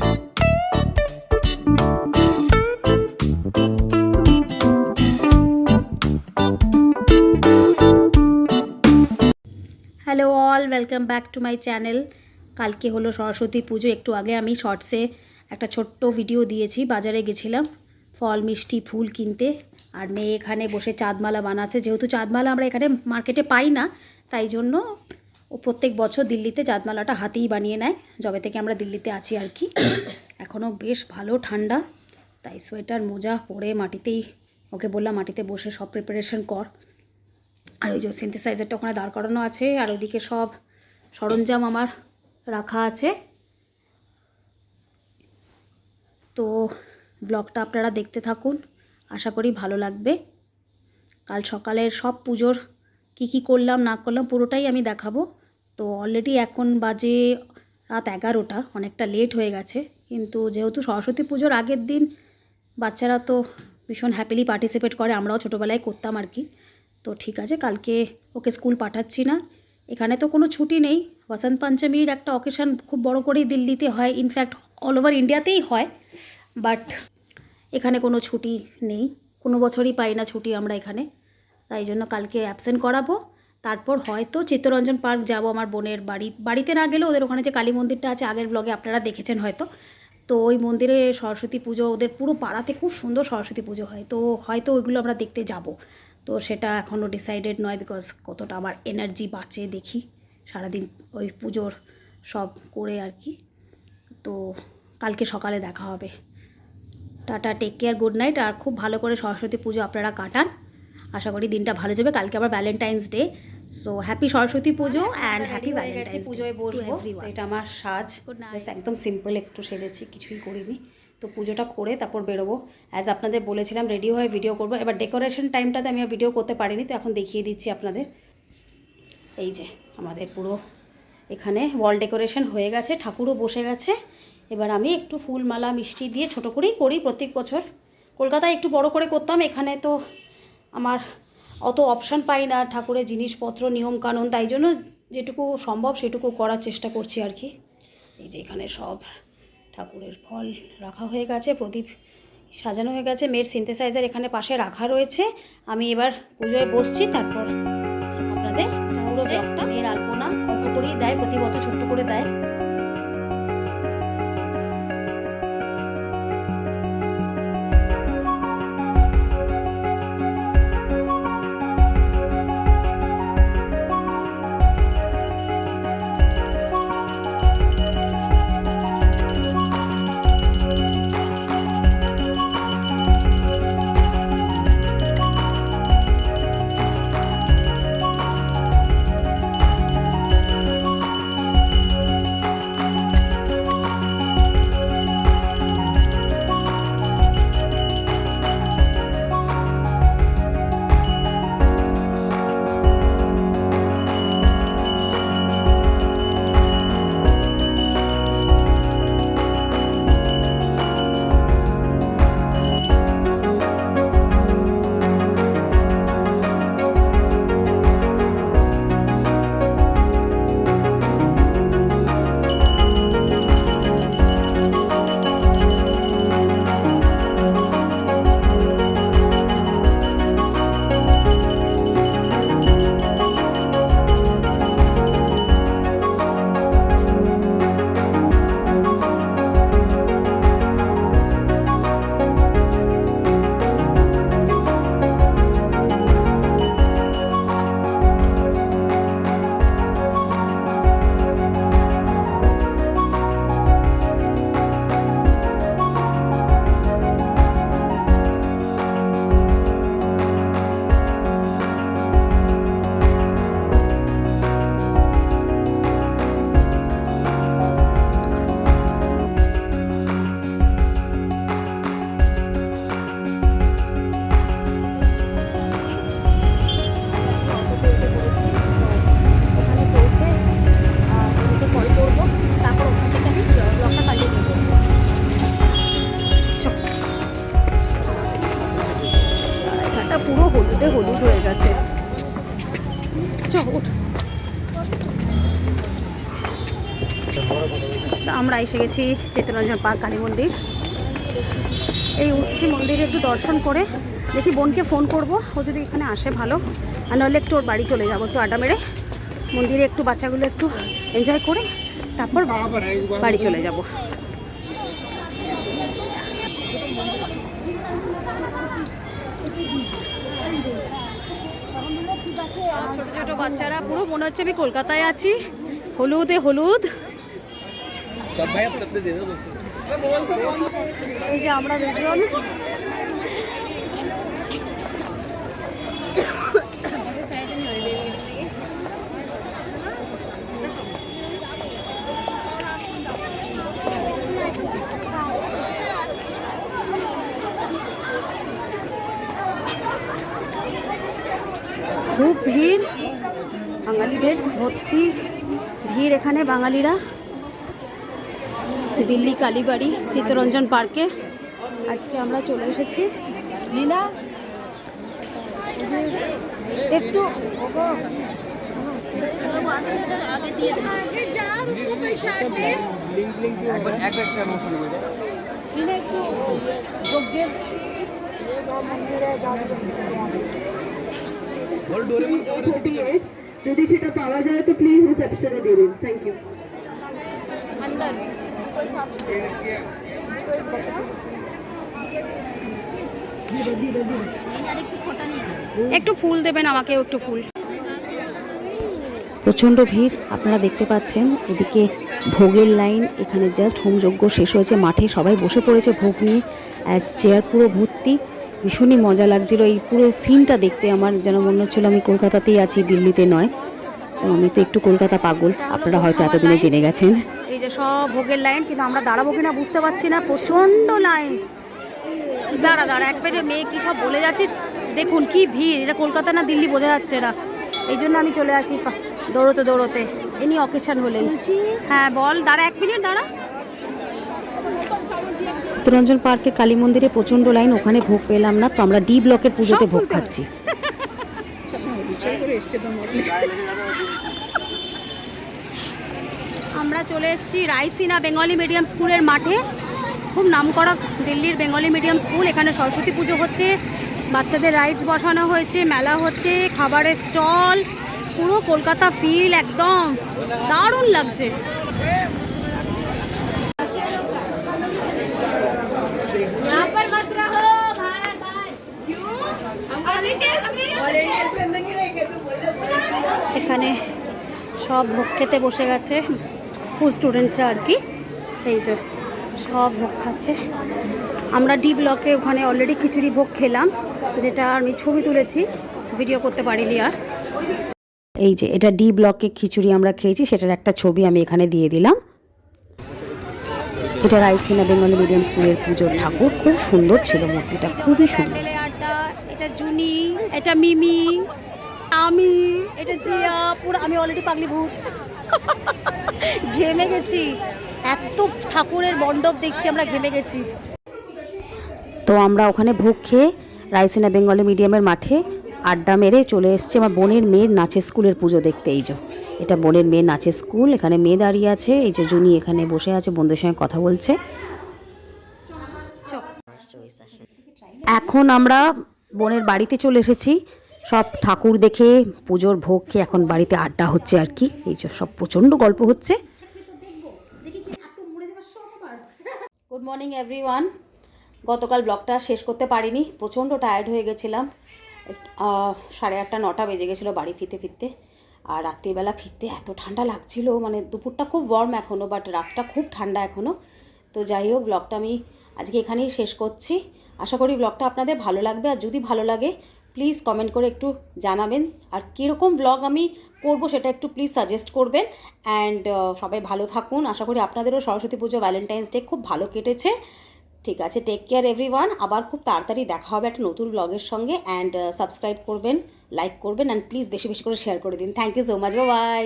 Hello all welcome back to my channel কালকে হলো সরস্বতী পুজো, একটু আগে আমি শর্টসে একটা ছোট্ট ভিডিও দিয়েছি, বাজারে গেছিলাম ফল, মিষ্টি, ফুল কিনতে। আর মেয়ে এখানে বসে চাঁদমালা বানাচ্ছে, যেহেতু চাঁদমালা আমরা এখানে মার্কেটে পাই না, তাই জন্য ও প্রত্যেক বছর দিল্লিতে চাঁদমালাটা হাতেই বানিয়ে নেয়। যবে থেকে আমরা দিল্লিতে আছি আর কি। এখনও বেশ ভালো ঠান্ডা, তাই সোয়েটার, মোজা পরে মাটিতেই, ওকে বললাম মাটিতে বসে সব প্রিপারেশন কর। আর ওই যে সিনথেসাইজারটা ওখানে দাঁড় করানো আছে, আর ওইদিকে সব সরঞ্জাম আমার রাখা আছে। তো ব্লগটা আপনারা দেখতে থাকুন, আশা করি ভালো লাগবে। কাল সকালের সব পুজোর কি কি করলাম, না করলাম, পুরোটাই আমি দেখাবো। তো অলরেডি এখন বাজে রাত এগারোটা, অনেকটা লেট হয়ে গেছে। কিন্তু যেহেতু সরস্বতী পুজোর আগের দিন, বাচ্চারা তো ভীষণ হ্যাপিলি পার্টিসিপেট করে, আমরাও ছোটোবেলায় করতাম আর কি। তো ঠিক আছে, কালকে ওকে স্কুল পাঠাচ্ছি না। এখানে তো কোনো ছুটি নেই। বসন্ত পঞ্চমীর একটা অকেশন খুব বড় করেই দিল্লিতে হয়। ইনফ্যাক্ট অল ওভার ইন্ডিয়াতেই হয়। বাট এখানে কোনো ছুটি নেই। কোনো বছরই পাই না ছুটি আমরা এখানে। তাই জন্য কালকে অ্যাবসেন্ট করাবো। তারপর হয়তো চিত্তরঞ্জন পার্ক যাব আমার বোনের বাড়ি। বাড়িতে না গেলেও ওদের ওখানে যে কালী মন্দিরটা আছে, আগের ব্লগে আপনারা দেখেছেন হয়তো। তো ওই মন্দিরে সরস্বতী পুজো, ওদের পুরো পাড়াতে খুব সুন্দর সরস্বতী পুজো হয়। তো হয়তো ওইগুলো আমরা দেখতে যাব। তো সেটা এখনও ডিসাইডেড নয় বিকজ কতটা আমার এনার্জি বাঁচে দেখি। সারাদিন ওই পুজোর সব করে আর কি। তো কালকে সকালে দেখা হবে। Tata take care good night আর খুব ভালো করে সরস্বতী পুজো আপনারা কাটান। আশা করি দিনটা ভালো যাবে। কালকে আবার Valentine's Day so happy Saraswati Puja and happy Valentine's পুজোয় বসবো। এটা আমার সাজ। একদম সিম্পল একটু সেজেছি কিছুই করিনি। তো পুজোটা করে তারপর বেরোবো। অ্যাজ আপনাদের বলেছিলাম রেডি হয়ে ভিডিও করব। এবার ডেকোরেশন টাইমটাতে আমি আর ভিডিও করতে পারিনি তো এখন দেখিয়ে দিচ্ছি আপনাদের। এই যে আমাদের পুরো এখানে ওয়াল ডেকোরেশন হয়ে গেছে ঠাকুরও বসে গেছে। এবার আমি একটু ফুল মালা মিষ্টি দিয়ে ছোট করেই করি প্রত্যেক বছর। কলকাতায় একটু বড় করে করতাম এখানে তো আমার অত অপশান পাই না ঠাকুরের জিনিসপত্র নিয়মকানুন তাই জন্য যেটুকু সম্ভব সেটুকু করার চেষ্টা করছি আর কি। এই যে এখানে সব ঠাকুরের ফল রাখা হয়ে গেছে প্রদীপ সাজানো হয়ে গেছে মেয়ের সিনথেসাইজার এখানে পাশে রাখা রয়েছে। আমি এবার পুজোয় বসছি তারপর আপনাদের পুরো ব্লগটা। মেয়ের আলপনা অল্প করেই দেয় প্রতি বছর ছোট্ট করে দেয়। পুরো হলুদে হলুদ হয়ে গেছে। আমরা এসে গেছি চেতনাজন পার্ক কালী মন্দির। এই উঠছি মন্দিরে একটু দর্শন করে, দেখি বোনকে ফোন করব, ও যদি এখানে আসে ভালো। আর নাহলে একটু ওর বাড়ি চলে যাব, একটু আড্ডা মেরে। মন্দিরে একটু বাচ্চাগুলো একটু এনজয় করে, তারপর বাড়ি চলে যাব। ছোট ছোট বাচ্চারা পুরো মনে হচ্ছে আমি কলকাতায় আছি। হলুদে হলুদ। এই যে আমরা দুজন। খুব ভিড়। বাঙালিদের ভর্তি ভিড় এখানে বাঙালিরা। দিল্লি কালীবাড়ি চিত্তরঞ্জন পার্কে। আজকে আমরা চলে এসেছি। লীলা, একটু একটা যদি সেটা পাওয়া যায় তো প্লিজ রিসেপশনে দিয়ে দিন থ্যাংক ইউ একটু ফুল দেবেন আমাকেও একটু ফুল প্রচণ্ড ভিড় আপনারা দেখতে পাচ্ছেন। এদিকে ভোগের লাইন এখানে জাস্ট হোমযজ্ঞ শেষ হয়েছে। মাঠে সবাই বসে পড়েছে ভোগ নিয়ে। অ্যাজ চেয়ার পুরো ভর্তি। ভীষণই মজা লাগছিল। এই পুরো সিনটা দেখতে আমার যেন মনে হচ্ছিল আমি কলকাতাতেই আছি দিল্লিতে নয়। তো আমি তো একটু কলকাতা পাগল। আপনারা হয়তো এতদিনে জেনে গেছেন। এই যে সব ভোগের লাইন কিন্তু আমরা দাঁড়াবো কিনা বুঝতে পারছি না। প্রচণ্ড লাইন দাঁড়া দাঁড়া একবারে মেয়ে কি সব বলে যাচ্ছে? দেখুন কি ভিড়। এটা কলকাতা না দিল্লি বোঝা যাচ্ছে না। এই জন্য আমি চলে আসি দৌড়োতে দৌড়োতে। এনি অকেশন হলেই। হ্যাঁ বল দাঁড়া এক মিনিট দাঁড়া। উত্তরঞ্জন পার্কের কালী মন্দিরে প্রচণ্ড লাইন ওখানে ভোগ পেলাম না তো আমরা ডি ব্লকের পুজোতে ভোগ খাচ্ছি। আমরা চলে এসেছি রাইসিনা বেঙ্গলি মিডিয়াম স্কুলের মাঠে। খুব নামকরা দিল্লির বেঙ্গলি মিডিয়াম স্কুল এখানে সরস্বতী পুজো হচ্ছে। বাচ্চাদের রাইডস বসানো হয়েছে মেলা হচ্ছে খাবারের স্টল পুরো কলকাতা ফিল একদম দারুণ লাগছে। এখানে সব ভোগ খেতে বসে গেছে স্কুল স্টুডেন্টসরা আর কি। এই যে সব ভোগ খাচ্ছে। আমরা ডি ব্লকে ওখানে অলরেডি খিচুড়ি ভোগ খেলাম, যেটা আমি ছবি তুলেছি ভিডিও করতে পারিনি আর। এই যে এটা ডি ব্লকে খিচুড়ি আমরা খেয়েছি, সেটার একটা ছবি আমি এখানে দিয়ে দিলাম। এটা রাইসিনা বেঙ্গলি মিডিয়াম স্কুলের পুজোর ঠাকুর, খুব সুন্দর ছিল মূর্তিটা, খুবই সুন্দর। এটা জুনি, এটা মিমি আমি এটা জিয়া পুরো আমি অলরেডি পাগলি ভূত। ঘেমে গেছি। এত ঠাকুরের মণ্ডপ দেখছি আমরা ঘেমে গেছি। তো আমরা ওখানে ভোগ খেয়ে রাইসিনা বেঙ্গলি মিডিয়ামের মাঠে আড্ডা মেরে চলে এসেছি আমার বোনের মেয়ের নাচের স্কুলের পুজো দেখতে এই যে। এটা বোনের মেয়ের নাচের স্কুল এখানে মেয়ে দাঁড়িয়ে আছে এই যে জুনি এখানে বসে আছে বন্ধুদের সঙ্গে কথা বলছে। এখন আমরা বোনের বাড়িতে চলে এসেছি। সব ঠাকুর দেখে পুজোর ভোগ খেয়ে এখন বাড়িতে আড্ডা হচ্ছে আর কি। এই সব প্রচণ্ড গল্প হচ্ছে। গুড মর্নিং এভরিওয়ান গতকাল ব্লগটা শেষ করতে পারিনি। প্রচণ্ড টায়ার্ড হয়ে গেছিলাম। সাড়ে আটটা, নটা বেজে গেছিল বাড়ি ফিরতে ফিরতে। আর রাত্রিবেলা ফিরতে এত ঠান্ডা লাগছিল। মানে দুপুরটা খুব ওয়ার্ম এখনও বাট রাতটা খুব ঠান্ডা এখনও তো যাই হোক, ব্লগটা আমি আজকে এখানেই শেষ করছি। আশা করি ব্লগটা আপনাদের ভালো লাগবে। আর যদি ভালো লাগে প্লিজ কমেন্ট করে একটু জানাবেন। আর কীরকম ব্লগ আমি করব সেটা একটু প্লিজ সাজেস্ট করবেন। অ্যান্ড সবাই ভালো থাকুন। আশা করি আপনাদেরও সরস্বতী পুজো ভ্যালেন্টাইন্স ডে খুব ভালো কেটেছে। ঠিক আছে টেক কেয়ার এভরিওয়ান আবার খুব তাড়াতাড়ি দেখা হবে একটা নতুন ব্লগের সঙ্গে। অ্যান্ড সাবস্ক্রাইব করবেন লাইক করবেন। অ্যান্ড প্লিজ বেশি বেশি করে শেয়ার করে দিন। Thank you so much bye